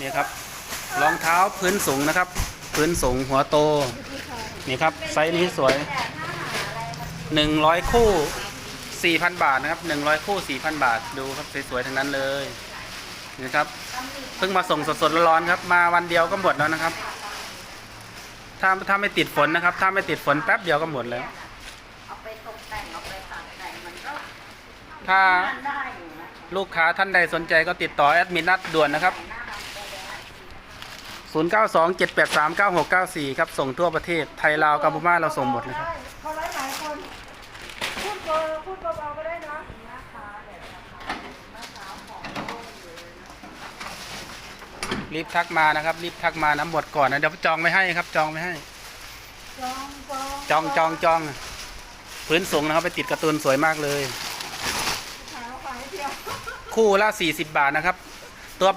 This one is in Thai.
นี่ครับรองเท้าพื้นสูงนะครับ พื้นสูงหัวโต นี่ครับไซส์นี้สวย 100 คู่ 4,000 บาทนะครับ 100 คู่ 4,000 บาทดูครับสวยๆทั้งนั้นเลยนี่ครับเพิ่งมาส่งสดๆร้อนๆครับ มาวันเดียวก็หมดแล้วนะครับ ถ้าถ้าไม่ติดฝนนะครับ ถ้าไม่ติดฝนแป๊บเดียวก็หมดแล้วถ้าลูกค้าท่านใดสนใจก็ติดต่อแอดมินนัดด่วนนะครับ 0927839694 ครับ ส่งทั่วประเทศไทยลาวกัมพูชาเราส่งหมดเลยครับ เขาหลายหลายๆคน พูดเบาพูดเบาๆก็ได้เนาะรีบทักมานะครับ รีบทักมานะหมดก่อนนะ เดี๋ยวจองไม่ให้ครับ จองไม่ให้ จองจองจองจองจองพื้นสูงนะครับ ไปติดการ์ตูนสวยมากเลยขายขายเดียว คู่ละ40 บาทนะครับ ตัว